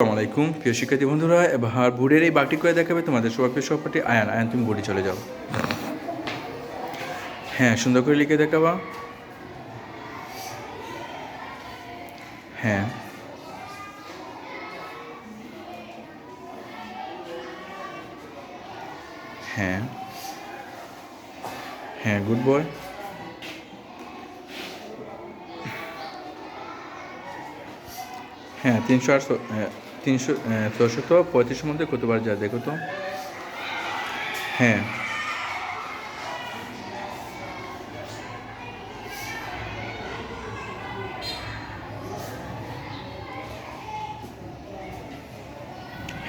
আসসালামু আলাইকুম। প্রিয় শিক্ষার্থী বন্ধুরা এবার বোর্ডের এই বাগটি করে দেখাবে তোমাদের সৌভাগ্য সহপাঠী আয়ান। আয়ান, তুমি বোর্ডে চলে যাও। হ্যাঁ সুন্দর করে লিখে দেখাবা। হ্যাঁ। হ্যাঁ। হ্যাঁ গুড বয়। হ্যাঁ তিনশো আটশো তিনশো ছশত পঁয়ত্রিশের মধ্যে কতবার যায় দেখো তো। হ্যাঁ।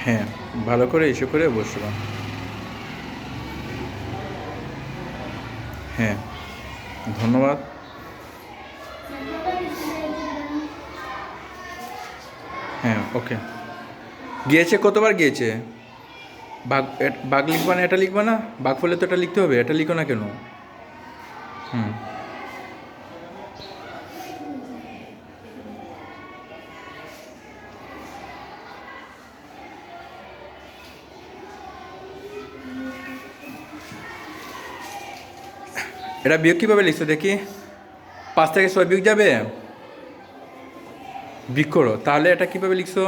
হ্যাঁ ভালো করে এসে করে বসবা। হ্যাঁ ধন্যবাদ। হ্যাঁ ওকে। গিয়েছে, কতবার গিয়েছে? বাঘ বাঘ লিখবা না, এটা লিখবা না? বাঘ ফলে তো এটা লিখতে হবে, এটা লিখো না কেন? হুম। এটা বিয়োগ কীভাবে লিখছো দেখি? পাঁচ থেকে ছয় বিয়োগ যাবে? বিয়োগ তাহলে এটা কীভাবে লিখছো?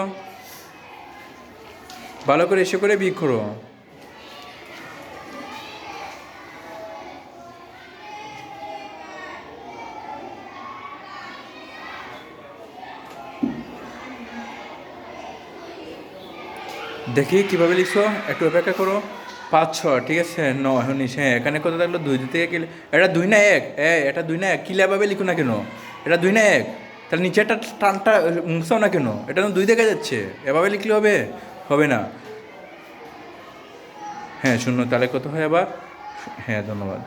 ভালো করে এসে করে বিয়োগ দেখি কীভাবে লিখছো, একটু অপেক্ষা করো। পাঁচ, ছ, ঠিক আছে? ন উনিশ হ্যাঁ এখানে কত থাকল দুই থেকে কিলে এটা দুই না এক? এ এটা দুই না এক? কিলাভাবে লিখো না কেন? এটা দুই না এক? তাহলে নিচেরটা টানটা মুছাও না কেন? এটা দুই দেখা যাচ্ছে। এভাবে লিখলে হবে? হবে না। হ্যাঁ শূন্য তাহলে কত হয় আবার? হ্যাঁ ধন্যবাদ।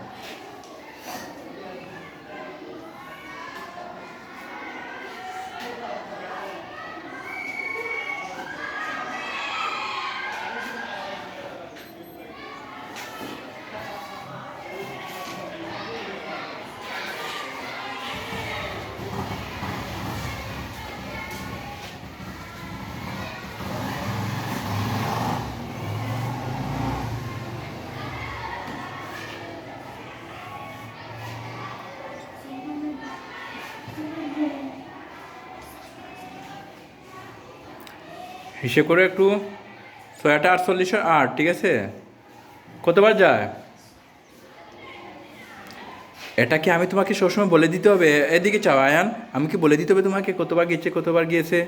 হিসেব করে একটু ছয়টা আটচল্লিশশো আট, ঠিক আছে? কতবার যায়? এটা কি আমি তোমাকে সবসময় বলে দিতে হবে? এদিকে চাও, আয়ান। আমি কি বলে দিতে হবে তোমাকে? কতবার গিয়েছে কতবার গিয়েছে?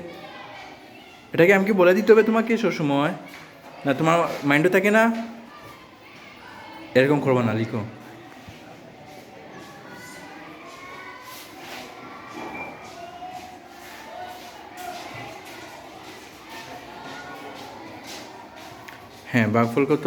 এটা কি আমি কি বলে দিতে হবে তোমাকে সবসময়? না, তোমার মাইন্ডও থাকে না? এরকম করব না, লিখো। হ্যাঁ বাঘফল কত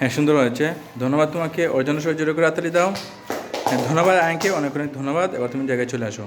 হ্যাঁ সুন্দর হয়েছে। ধন্যবাদ তোমাকে। ওর জন্য সহ্য করে হাতালি দাও। হ্যাঁ ধন্যবাদ আয়কে অনেক অনেক ধন্যবাদ। এবার তুমি জায়গায় চলে আসো।